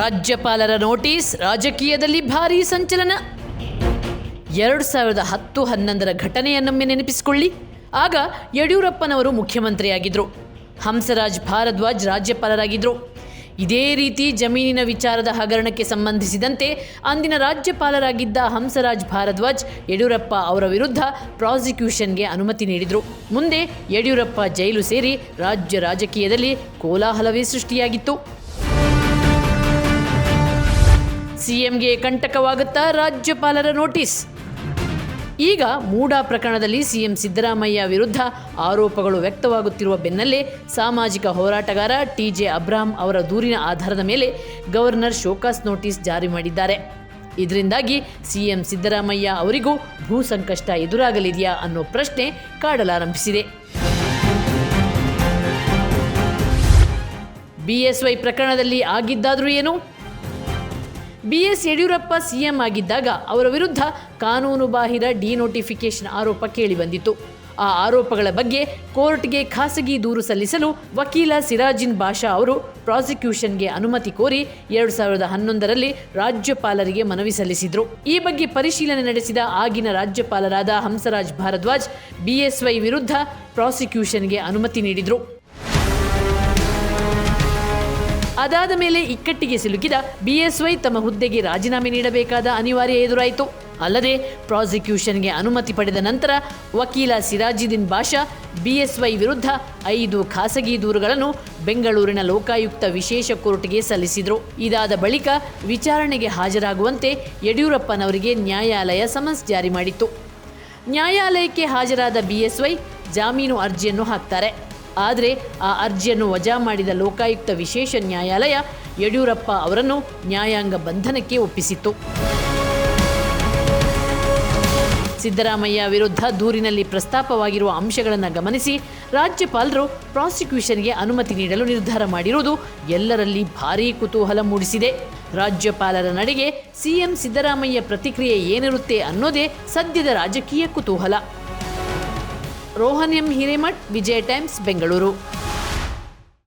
ರಾಜ್ಯಪಾಲರ ನೋಟಿಸ್ ರಾಜಕೀಯದಲ್ಲಿ ಭಾರೀ ಸಂಚಲನ. ಎರಡು ಸಾವಿರದ ಹತ್ತು ಹನ್ನೊಂದರ ಘಟನೆಯನ್ನೊಮ್ಮೆ ನೆನಪಿಸಿಕೊಳ್ಳಿ. ಆಗ ಯಡಿಯೂರಪ್ಪನವರು ಮುಖ್ಯಮಂತ್ರಿಯಾಗಿದ್ದರು ಹಂಸರಾಜ್ ಭಾರದ್ವಾಜ್ ರಾಜ್ಯಪಾಲರಾಗಿದ್ದರು ಇದೇ ರೀತಿ ಜಮೀನಿನ ವಿಚಾರದ ಹಗರಣಕ್ಕೆ ಸಂಬಂಧಿಸಿದಂತೆ ಅಂದಿನ ರಾಜ್ಯಪಾಲರಾಗಿದ್ದ ಹಂಸರಾಜ್ ಭಾರದ್ವಾಜ್ ಯಡಿಯೂರಪ್ಪ ಅವರ ವಿರುದ್ಧ ಪ್ರಾಸಿಕ್ಯೂಷನ್ಗೆ ಅನುಮತಿ ನೀಡಿದರು. ಮುಂದೆ ಯಡಿಯೂರಪ್ಪ ಜೈಲು ಸೇರಿ ರಾಜ್ಯ ರಾಜಕೀಯದಲ್ಲಿ ಕೋಲಾಹಲವೇ ಸೃಷ್ಟಿಯಾಗಿತ್ತು. ಸಿಎಂಗೆ ಕಂಟಕವಾಗುತ್ತಾ ರಾಜ್ಯಪಾಲರ ನೋಟಿಸ್. ಈಗ ಮೂಡಾ ಪ್ರಕರಣದಲ್ಲಿ ಸಿಎಂ ಸಿದ್ದರಾಮಯ್ಯ ವಿರುದ್ಧ ಆರೋಪಗಳು ವ್ಯಕ್ತವಾಗುತ್ತಿರುವ ಬೆನ್ನಲ್ಲೇ ಸಾಮಾಜಿಕ ಹೋರಾಟಗಾರ ಟಿಜೆ ಅಬ್ರಾಹಂ ಅವರ ದೂರಿನ ಆಧಾರದ ಮೇಲೆ ಗವರ್ನರ್ ಶೋಕಾಸ್ ನೋಟಿಸ್ ಜಾರಿ ಮಾಡಿದ್ದಾರೆ. ಇದರಿಂದಾಗಿ ಸಿಎಂ ಸಿದ್ದರಾಮಯ್ಯ ಅವರಿಗೂ ಭೂ ಸಂಕಷ್ಟ ಎದುರಾಗಲಿದೆಯಾ ಅನ್ನೋ ಪ್ರಶ್ನೆ ಕಾಡಲಾರಂಭಿಸಿದೆ. ಬಿಎಸ್ವೈ ಪ್ರಕರಣದಲ್ಲಿ ಆಗಿದ್ದಾದರೂ ಏನು? ಬಿಎಸ್ ಯಡಿಯೂರಪ್ಪ ಸಿಎಂ ಆಗಿದ್ದಾಗ ಅವರ ವಿರುದ್ಧ ಕಾನೂನುಬಾಹಿರ ಡಿನೋಟಿಫಿಕೇಶನ್ ಆರೋಪ ಕೇಳಿಬಂದಿತ್ತು ಆ ಆರೋಪಗಳ ಬಗ್ಗೆ ಕೋರ್ಟ್ಗೆ ಖಾಸಗಿ ದೂರು ಸಲ್ಲಿಸಲು ವಕೀಲ ಸಿರಾಜಿನ್ ಬಾಷಾ ಅವರು ಪ್ರಾಸಿಕ್ಯೂಷನ್ಗೆ ಅನುಮತಿ ಕೋರಿ ಎರಡು ಸಾವಿರದ ಹನ್ನೊಂದರಲ್ಲಿ ರಾಜ್ಯಪಾಲರಿಗೆ ಮನವಿ ಸಲ್ಲಿಸಿದರು. ಈ ಬಗ್ಗೆ ಪರಿಶೀಲನೆ ನಡೆಸಿದ ಆಗಿನ ರಾಜ್ಯಪಾಲರಾದ ಹಂಸರಾಜ್ ಭಾರದ್ವಾಜ್, ಬಿಎಸ್ವೈ ವಿರುದ್ಧ ಪ್ರಾಸಿಕ್ಯೂಷನ್ಗೆ ಅನುಮತಿ ನೀಡಿದ್ರು. ಅದಾದ ಮೇಲೆ ಇಕ್ಕಟ್ಟಿಗೆ ಸಿಲುಕಿದ ಬಿಎಸ್ವೈ ತಮ್ಮ ಹುದ್ದೆಗೆ ರಾಜೀನಾಮೆ ನೀಡಬೇಕಾದ ಅನಿವಾರ್ಯ ಎದುರಾಯಿತು. ಅಲ್ಲದೆ ಪ್ರಾಸಿಕ್ಯೂಷನ್ಗೆ ಅನುಮತಿ ಪಡೆದ ನಂತರ ವಕೀಲ ಸಿರಾಜಿದ್ದೀನ್ ಬಾಷಾ ಬಿಎಸ್ವೈ ವಿರುದ್ಧ ಐದು ಖಾಸಗಿ ದೂರುಗಳನ್ನು ಬೆಂಗಳೂರಿನ ಲೋಕಾಯುಕ್ತ ವಿಶೇಷ ಕೋರ್ಟ್ಗೆ ಸಲ್ಲಿಸಿದರು. ಇದಾದ ಬಳಿಕ ವಿಚಾರಣೆಗೆ ಹಾಜರಾಗುವಂತೆ ಯಡಿಯೂರಪ್ಪನವರಿಗೆ ನ್ಯಾಯಾಲಯ ಸಮನ್ಸ್ ಜಾರಿ ಮಾಡಿತ್ತು. ನ್ಯಾಯಾಲಯಕ್ಕೆ ಹಾಜರಾದ ಬಿಎಸ್ವೈ ಜಾಮೀನು ಅರ್ಜಿಯನ್ನು ಹಾಕ್ತಾರೆ. ಆದರೆ ಆ ಅರ್ಜಿಯನ್ನು ವಜಾ ಮಾಡಿದ ಲೋಕಾಯುಕ್ತ ವಿಶೇಷ ನ್ಯಾಯಾಲಯ ಯಡಿಯೂರಪ್ಪ ಅವರನ್ನು ನ್ಯಾಯಾಂಗ ಬಂಧನಕ್ಕೆ ಒಪ್ಪಿಸಿತ್ತು. ಸಿದ್ದರಾಮಯ್ಯ ವಿರುದ್ಧ ದೂರಿನಲ್ಲಿ ಪ್ರಸ್ತಾಪವಾಗಿರುವ ಅಂಶಗಳನ್ನು ಗಮನಿಸಿ ರಾಜ್ಯಪಾಲರು ಪ್ರಾಸಿಕ್ಯೂಷನ್ಗೆ ಅನುಮತಿ ನೀಡಲು ನಿರ್ಧಾರ ಮಾಡಿರುವುದು ಎಲ್ಲರಲ್ಲಿ ಭಾರೀ ಕುತೂಹಲ ಮೂಡಿಸಿದೆ. ರಾಜ್ಯಪಾಲರ ನಡೆಗೆ ಸಿಎಂ ಸಿದ್ದರಾಮಯ್ಯ ಪ್ರತಿಕ್ರಿಯೆ ಏನಿರುತ್ತೆ ಅನ್ನೋದೇ ಸದ್ಯದ ರಾಜಕೀಯ ಕುತೂಹಲ. Rohan M Hiremath Vijaya times Bengaluru.